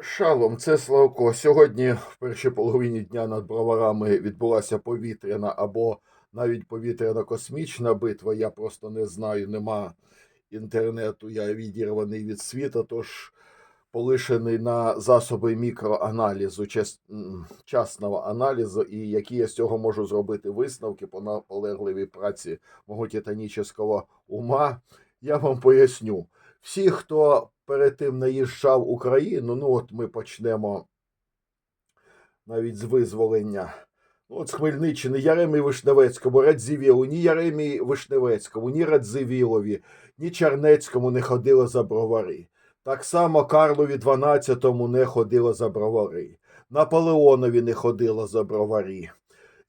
Шалом, це Славко. Сьогодні, в першій половині дня над броварами відбулася повітряна або навіть повітряно-космічна битва. Я просто не знаю, нема інтернету, я відірваний від світа, тож полишений на засоби мікроаналізу, час- м, частного аналізу, і які я з цього можу зробити висновки по наполегливій праці мого титанічного ума. Я вам поясню. Всі, хто перед тим наїжджав Україну, ну от ми почнемо навіть з визволення. Ну, от з Хмельниччини, Яремі Вишневецькому, Радзивілу, ні Яремі Вишневецькому, ні Радзивілові, ні Чернецькому не ходило за бровари. Так само Карлові XII не ходило за бровари. Наполеонові не ходило за броварі.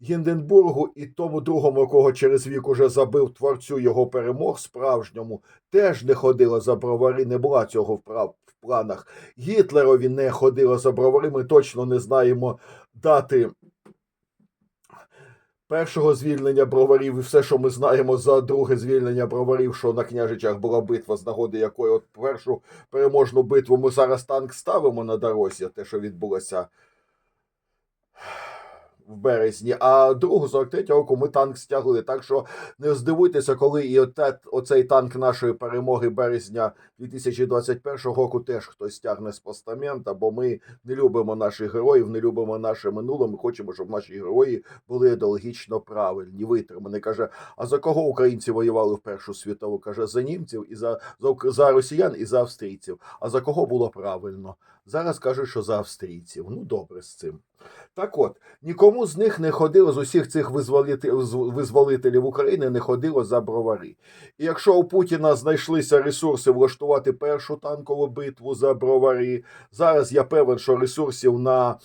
Гінденбургу і тому другому, кого через вік уже забив творцю його перемог справжньому, теж не ходила за бровари, не була цього в планах. Гітлерові не ходила за бровари, ми точно не знаємо дати першого звільнення броварів і все, що ми знаємо за друге звільнення броварів, що на княжичах була битва, з нагоди якої от першу переможну битву ми зараз танк ставимо на дорозі, те, що відбулося в березні, а другу 43 року ми танк стягли. Так що не здивуйтеся, коли і оте, оцей танк нашої перемоги березня 2021 року теж хтось стягне з постамента, бо ми не любимо наших героїв, не любимо наше минуле. Ми хочемо, щоб наші герої були ідеологічно правильні, витримані. Каже, а за кого українці воювали в Першу світову? Каже, за німців і за, за, за росіян і за австрійців. А за кого було правильно? Зараз кажуть, що за австрійців. Ну добре з цим. Так от, нікому з них не ходило, з усіх цих визволителів України не ходило за бровари. І якщо у Путіна знайшлися ресурси влаштувати першу танкову битву за бровари, зараз я певен, що ресурсів на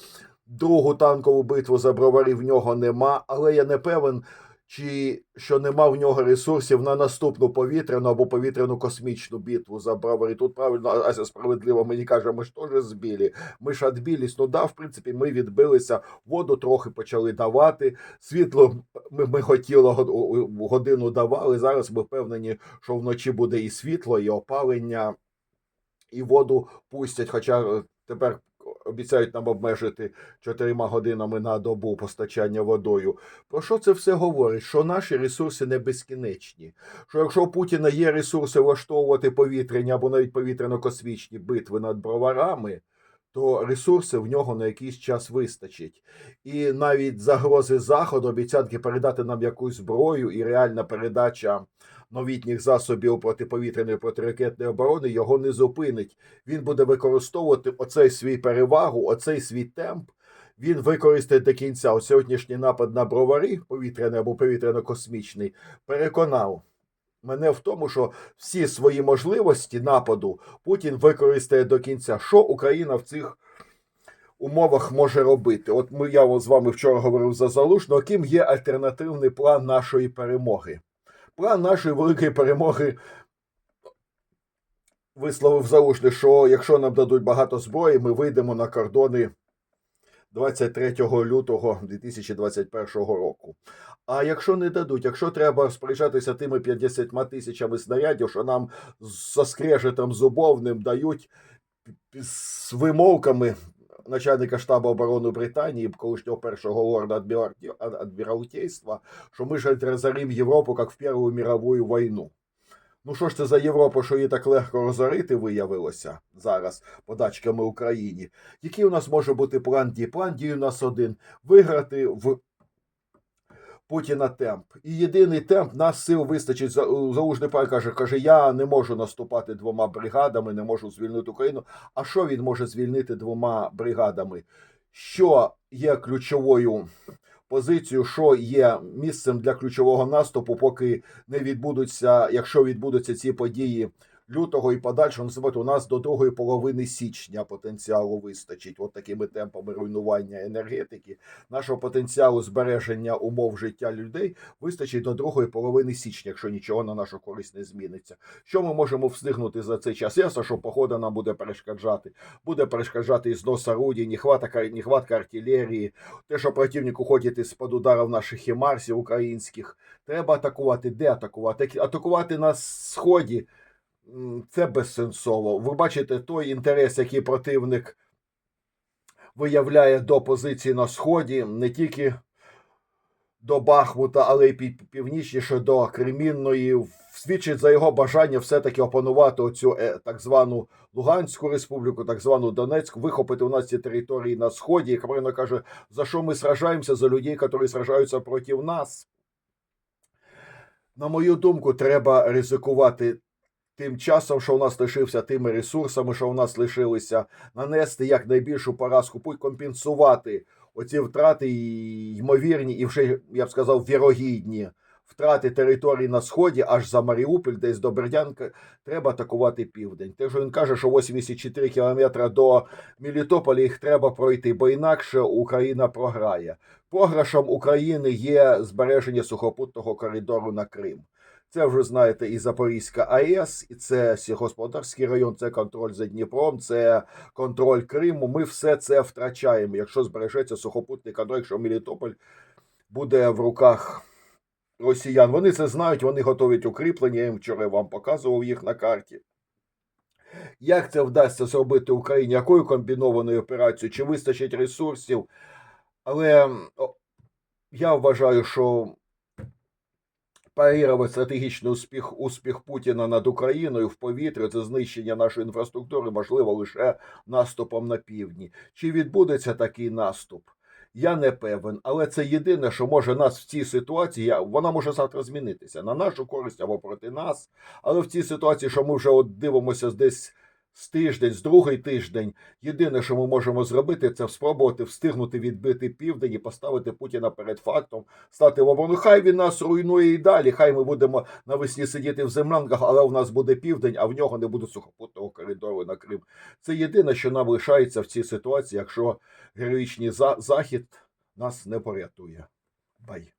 другу танкову битву за бровари в нього нема, але я не певен, чи що нема в нього ресурсів на наступну повітряну або повітряну космічну битву за бровари. Тут правильно Ася справедливо мені каже, ми ж теж збілі. Ми ж відбились. Ну да, в принципі, ми відбилися, воду трохи почали давати. Світло ми, ми хотіли годину давали. Зараз ми впевнені, що вночі буде і світло, і опалення, і воду пустять. Хоча е, тепер обіцяють нам обмежити чотирма годинами на добу постачання водою. Про що це все говорить? Що наші ресурси не безкінечні. Що якщо у Путіна є ресурси влаштовувати повітряні або навіть повітряно-космічні битви над броварами, то ресурси в нього на якийсь час вистачить. І навіть загрози Заходу, обіцянки передати нам якусь зброю і реальна передача новітніх засобів протиповітряної протиракетної оборони його не зупинить. Він буде використовувати оцей свій перевагу, оцей свій темп. Він використає до кінця. Сьогоднішній напад на бровари, повітряний або повітряно-космічний, переконав мене в тому, що всі свої можливості нападу Путін використає до кінця. Що Україна в цих умовах може робити? От ми я з вами вчора говорив за залужного, яким є альтернативний план нашої перемоги. План нашої великої перемоги висловив залужний, що якщо нам дадуть багато зброї, ми вийдемо на кордони 23 лютого 2021 року. А якщо не дадуть, якщо треба розпоряджатися тими 50 тисячами снарядів, що нам за скрежетом зубовним дають з вимовками начальника штабу оборони Британії, колишнього першого лорда адміралтейства, що ми ж разорим Європу, як в Першу мирову війну. Ну що ж це за Європа, що її так легко розорити виявилося зараз подачками Україні? Який у нас може бути план дій? План дій у нас один: виграти в Путіна темп. І єдиний темп нас сил вистачить. За- Залужний пан каже, каже, я не можу наступати двома бригадами, не можу звільнити Україну. А що він може звільнити двома бригадами? Що є ключовою позицією, що є місцем для ключового наступу, поки не відбудуться, якщо відбудуться ці події лютого і подальшого, насамперед, у нас до другої половини січня потенціалу вистачить. От такими темпами руйнування енергетики, нашого потенціалу збереження умов життя людей вистачить до другої половини січня, якщо нічого на нашу користь не зміниться. Що ми можемо встигнути за цей час? Ясно, що погода нам буде перешкоджати. Буде перешкоджати і знос орудій, нехватка, нехватка артилерії, те, що противник уходить із-під ударів наших хімарсів українських. Треба атакувати. Де атакувати? Атакувати на сході це безсенсово. Ви бачите той інтерес, який противник виявляє до позиції на сході, не тільки до Бахмута, але й північніше до Кремінної, свідчить за його бажання все-таки опанувати оцю е, так звану Луганську республіку, так звану Донецьку, вихопити у нас ці території на сході. І Кабрина каже, за що ми сражаємося за людей, які сражаються проти нас. На мою думку, треба ризикувати тим часом, що у нас лишився, тими ресурсами, що у нас лишилися, нанести якнайбільшу поразку, путь компенсувати оці втрати ймовірні, і вже я б сказав, вірогідні втрати територій на сході, аж за Маріуполь, десь до Бердянка, треба атакувати південь. Те, що він каже, що 84 кілометри до Мелітополя їх треба пройти, бо інакше Україна програє. Програшем України є збереження сухопутного коридору на Крим. Це вже знаєте і Запорізька АЕС, і це сільгосподарський район, це контроль за Дніпром, це контроль Криму. Ми все це втрачаємо, якщо збережеться сухопутний коридор, якщо Мелітополь буде в руках росіян. Вони це знають, вони готують укріплення. Я їм вчора вам показував їх на карті. Як це вдасться зробити Україні? Якою комбінованою операцією? Чи вистачить ресурсів? Але я вважаю, що парірувати стратегічний успіх, успіх Путіна над Україною в повітрі, це знищення нашої інфраструктури, можливо лише наступом на півдні. Чи відбудеться такий наступ? Я не певен, але це єдине, що може нас в цій ситуації, вона може завтра змінитися на нашу користь або проти нас. Але в цій ситуації, що ми вже от дивимося десь з тиждень, з другий тиждень, єдине, що ми можемо зробити, це спробувати встигнути відбити південь і поставити Путіна перед фактом, стати в оборону. Хай він нас руйнує і далі. Хай ми будемо навесні сидіти в землянках, але у нас буде південь, а в нього не буде сухопутного коридору на Крим. Це єдине, що нам лишається в цій ситуації, якщо героїчний захід нас не порятує. Бай.